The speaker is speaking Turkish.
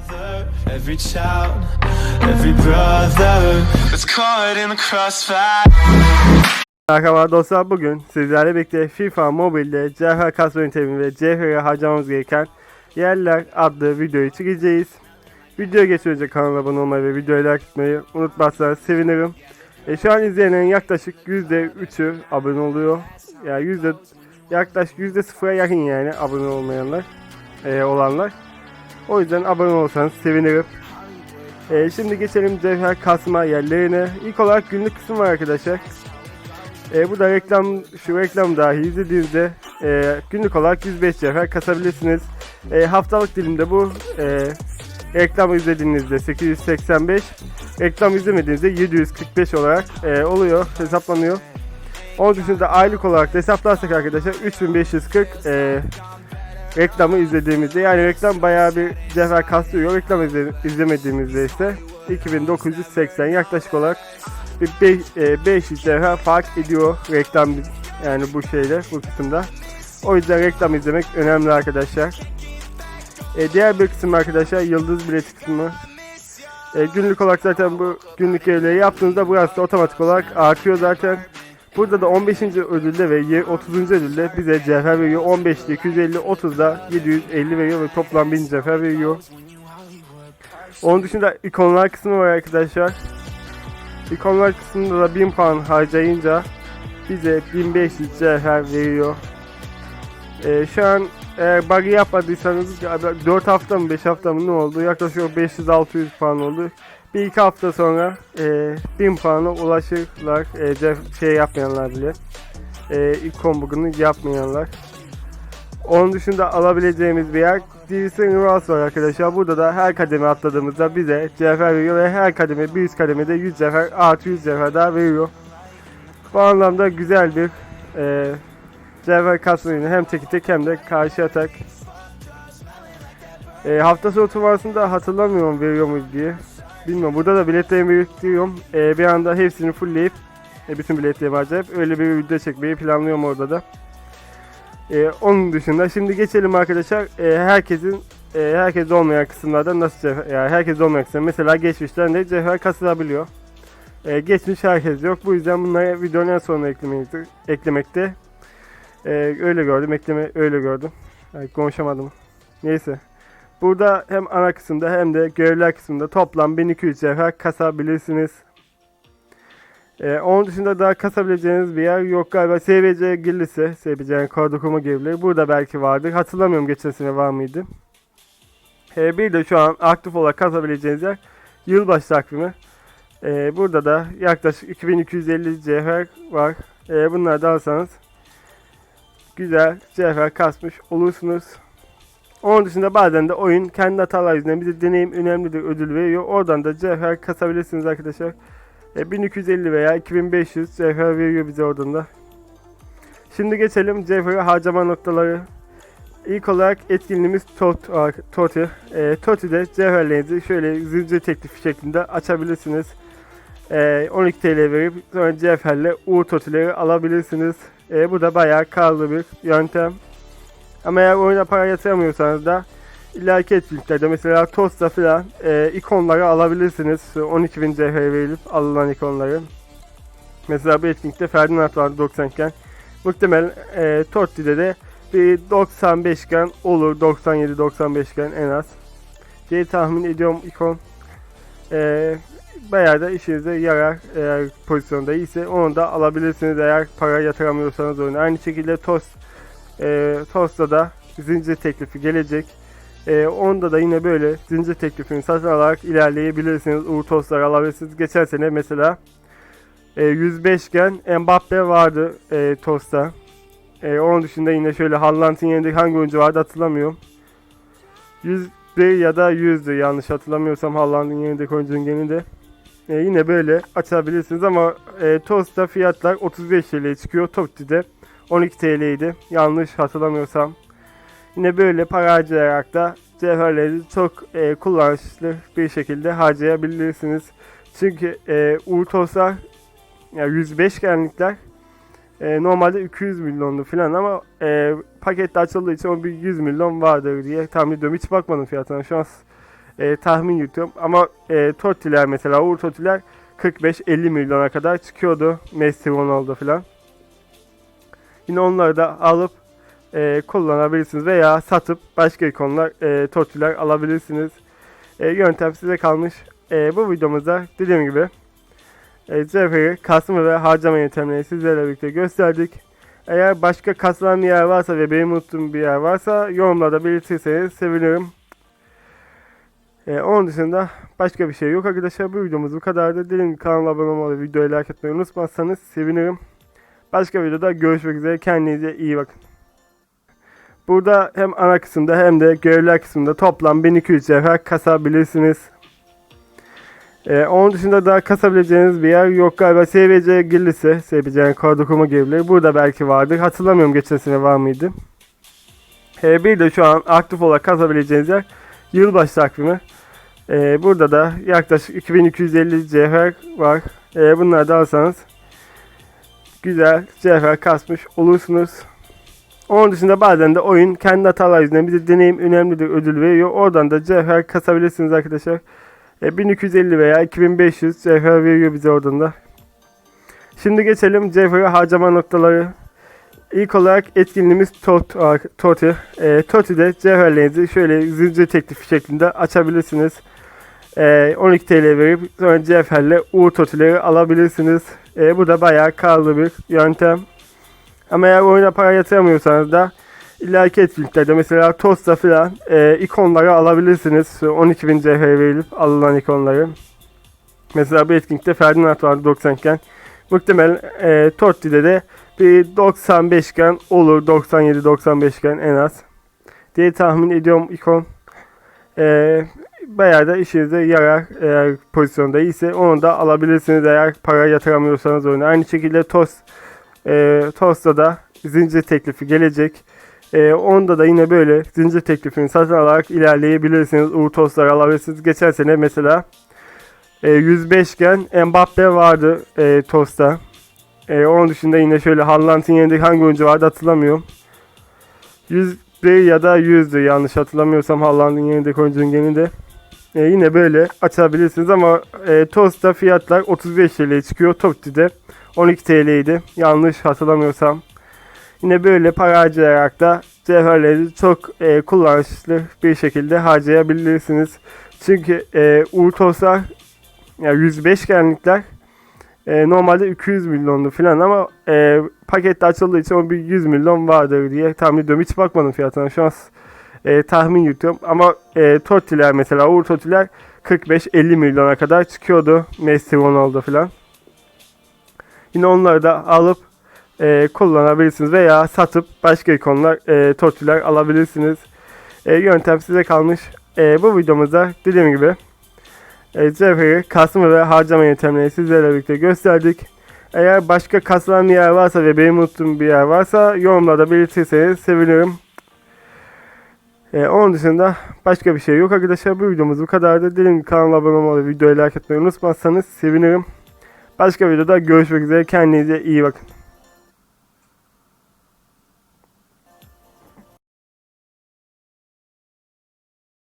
Every child, every brother was caught. Merhaba dostlar bugün sizlerle birlikte FIFA Mobile'de cevher kasma yöntemi ve cevhere harcamamız gereken yerler adlı videoyu çekeceğiz. Videoya geçmeden önce kanala abone olmayı ve videoyu like etmeyi unutmazsanız sevinirim. E, şu an izleyenlerin yaklaşık %3'ü abone oluyor. Yani yüzde yaklaşık %0'a yakın yani abone olmayanlar e, olanlar. O yüzden abone olsanız sevinirim. E, şimdi geçelim cevher kasma yerlerine. İlk olarak günlük kısım var arkadaşlar. E, bu da reklam, şu reklam dahi izlediğinizde e, günlük olarak 105 cevher kasabilirsiniz. E, haftalık dilimde bu e, reklam izlediğinizde 885, reklam izlemediğinizde 745 olarak e, oluyor, hesaplanıyor. Onun dışında aylık olarak da hesaplarsak arkadaşlar 3540 e, reklamı izlediğimizde yani reklam bayağı bir cevher kastırıyor. Reklam izle, izlemediğimizde ise 2980 yaklaşık olarak bir 500 lira fark ediyor reklam yani bu şeyle bu kısımda. O yüzden reklam izlemek önemli arkadaşlar. E, diğer bir kısım arkadaşlar yıldız bilet kısmı. E, günlük olarak zaten bu günlük evleri yaptığınızda burası da otomatik olarak artıyor zaten. Burada da 15. ödülde ve 30. ödülde bize cevher veriyor. 15'te 250, 30'da 750 veriyor ve toplam 1000 cevher veriyor. Onun dışında ikonlar kısmı var arkadaşlar. İkonlar kısmında da 1000 puan harcayınca bize 1500 cevher veriyor. Ee, şu an eğer bug'ı yapmadıysanız 4 hafta mı 5 hafta mı ne oldu? Yaklaşık 500-600 puan oldu. Bir iki hafta sonra e, 1000 puana ulaşırlar. E, şey yapmayanlar bile. E, ikon bug'ını yapmayanlar. Onun dışında alabileceğimiz bir yer Division Rivals var arkadaşlar. Burada da her kademe atladığımızda bize cevher veriyor ve her kademe bir üst kademede 100 cevher artı 100 cevher daha veriyor. Bu anlamda güzel bir e, cevher kasma ürünü hem tek tek hem de karşı atak. E, hafta sonu turnuvasında hatırlamıyorum veriyor mu diye. Bilmiyorum burada da biletlerimi biriktiriyorum. E, bir anda hepsini fullleyip e, bütün biletlerimi harcayıp öyle bir video çekmeyi planlıyorum orada da. Ee, onun dışında şimdi geçelim arkadaşlar. Ee, herkesin e, herkes olmayan kısımlarda nasıl yani herkes olmayan kısım mesela geçmişten de cevher kasılabiliyor. Ee, geçmiş herkes yok. Bu yüzden bunları videonun en sonuna eklemekte. eklemekte. Ee, öyle gördüm. Ekleme öyle gördüm. Yani konuşamadım. Neyse. Burada hem ana kısımda hem de görevler kısmında toplam 1200 cevher kasabilirsiniz. Ee, onun dışında daha kasabileceğiniz bir yer yok galiba. SBC Gillisi, SBC'nin kod okuma görevleri burada belki vardır. Hatırlamıyorum geçen sene var mıydı. Ee, bir de şu an aktif olarak kasabileceğiniz yer yılbaşı takvimi. Ee, burada da yaklaşık 2250 cevher var. Ee, bunları da alsanız güzel cevher kasmış olursunuz. Onun dışında bazen de oyun kendi hatalar yüzünden bize deneyim önemlidir ödül veriyor. Oradan da cevher kasabilirsiniz arkadaşlar. E, 1250 veya 2500 cevher veriyor bize oradan da. Şimdi geçelim cevheri harcama noktaları. İlk olarak etkinliğimiz Tot, Toti. E, Toti'de cevherlerinizi şöyle zincir teklifi şeklinde açabilirsiniz. E, 12 TL verip sonra cevherle U Toti'leri alabilirsiniz. E, bu da bayağı karlı bir yöntem. Ama eğer oyuna para yatıramıyorsanız da ileriki etkinliklerde mesela Tosta falan e, ikonları alabilirsiniz. 12.000 cevher verilip alınan ikonları. Mesela bu etkinlikte Ferdinand vardı 90 iken. Muhtemelen e, Totti'de de bir 95 iken olur. 97-95 iken en az. diye tahmin ediyorum ikon. E, bayağı da işinize yarar eğer pozisyonda iyiyse onu da alabilirsiniz eğer para yatıramıyorsanız oyuna. Aynı şekilde Tost e, Tost'ta da zincir teklifi gelecek. E, onda da yine böyle zincir teklifini satın alarak ilerleyebilirsiniz. Uğur Tostlar alabilirsiniz. Geçen sene mesela e, 105 iken Mbappe vardı e, Tosta. E, onun dışında yine şöyle Haaland'ın yerinde hangi oyuncu vardı hatırlamıyorum. 100'de ya da 100'dü yanlış hatırlamıyorsam Haaland'ın yerindeki oyuncunun geninde. E, yine böyle açabilirsiniz ama e, Tosta fiyatlar 35 TL'ye çıkıyor. Topti'de 12 TL'ydi. Yanlış hatırlamıyorsam. Yine böyle para harcayarak da cevherleri çok e, kullanışlı bir şekilde harcayabilirsiniz. Çünkü e, Urtoslar yani 105 genlikler e, normalde 200 milyondu falan ama e, pakette açıldığı için o bir 100 milyon vardır diye tahmin ediyorum. Hiç bakmadım fiyatına. Şu an e, tahmin yürütüyorum. Ama e, Totti'ler mesela Uğur Totti'ler 45-50 milyona kadar çıkıyordu. Messi, Ronaldo falan. Yine onları da alıp e, kullanabilirsiniz veya satıp başka ikonlar, e, Totti'ler alabilirsiniz. E, yöntem size kalmış. E, bu videomuzda dediğim gibi e, cevheri, kasma ve harcama yöntemlerini sizlerle birlikte gösterdik. Eğer başka kasılan bir yer varsa ve benim unuttuğum bir yer varsa yorumlarda belirtirseniz sevinirim. Ee, onun dışında başka bir şey yok arkadaşlar. Bu videomuz bu kadardı. Gibi kanala abone olmayı, videoyu like etmeyi unutmazsanız sevinirim. Başka videoda görüşmek üzere. Kendinize iyi bakın. Burada hem ana kısımda hem de görevler kısmında toplam 1200 cevher kasabilirsiniz. Ee, onun dışında daha kasabileceğiniz bir yer yok galiba. SBC gelirse, SBC'nin kod okuma görevleri burada belki vardır. Hatırlamıyorum geçen sene var mıydı. Ee, bir de şu an aktif olarak kasabileceğiniz yer yılbaşı takvimi. Ee, burada da yaklaşık 2250 cevher var. Ee, bunları da alsanız güzel cevher kasmış olursunuz. Onun dışında bazen de oyun kendi hatalar yüzünden bize deneyim önemlidir ödül veriyor. Oradan da cevher kasabilirsiniz arkadaşlar. E, 1250 veya 2500 cevher veriyor bize oradan da. Şimdi geçelim cevheri harcama noktaları. İlk olarak etkinliğimiz Tot, Toti. E, Toti'de cevherlerinizi şöyle zincir teklifi şeklinde açabilirsiniz. E, 12 TL verip sonra cevherle Uğur Toti'leri alabilirsiniz. E, bu da bayağı karlı bir yöntem. Ama eğer oyuna para yatıramıyorsanız da ileriki etkinliklerde mesela Tosta falan e, ikonları alabilirsiniz. 12.000 cevher verilip alınan ikonları. Mesela bu etkinlikte Ferdinand vardı 90 iken. Muhtemelen e, Totti'de de bir 95 iken olur. 97-95 iken en az. Diye tahmin ediyorum ikon. E, bayağı da işinize yarar eğer pozisyonda iyiyse. Onu da alabilirsiniz eğer para yatıramıyorsanız oyuna. Aynı şekilde Tost e, Tost'ta da zincir teklifi gelecek. E, onda da yine böyle zincir teklifini satın alarak ilerleyebilirsiniz. Uğur Tost'lar alabilirsiniz. Geçen sene mesela e, 105 iken Mbappe vardı e, Tost'ta. E, onun dışında yine şöyle Haaland'ın yerinde hangi oyuncu vardı hatırlamıyorum. 101 ya da 100'dü yanlış hatırlamıyorsam Haaland'ın yerindeki oyuncunun yerinde. E, yine böyle açabilirsiniz ama e, Tost'ta fiyatlar 35 TL çıkıyor. Topti'de 12 TL'ydi. Yanlış hatırlamıyorsam. Yine böyle para harcayarak da cevherleri çok e, kullanışlı bir şekilde harcayabilirsiniz. Çünkü e, Urtoslar yani 105 genlikler e, normalde 200 milyondu falan ama e, pakette açıldığı için o bir 100 milyon vardır diye tahmin ediyorum. Hiç bakmadım fiyatına. Şu an e, tahmin yürütüyorum. Ama e, Totti'ler mesela Uğur Totti'ler 45-50 milyona kadar çıkıyordu. Messi, Ronaldo falan. Yine onları da alıp e, kullanabilirsiniz veya satıp başka ikonlar, e, Totti'ler alabilirsiniz. E, yöntem size kalmış. E, bu videomuzda dediğim gibi e, cevheri, kasma ve harcama yöntemlerini sizlerle birlikte gösterdik. Eğer başka kasılan bir yer varsa ve benim unuttuğum bir yer varsa yorumlarda belirtirseniz sevinirim. Ee, onun dışında başka bir şey yok arkadaşlar. Bu videomuz bu kadardı. Dediğim gibi kanala abone olmayı, videoyu like etmeyi unutmazsanız sevinirim. Başka videoda görüşmek üzere. Kendinize iyi bakın.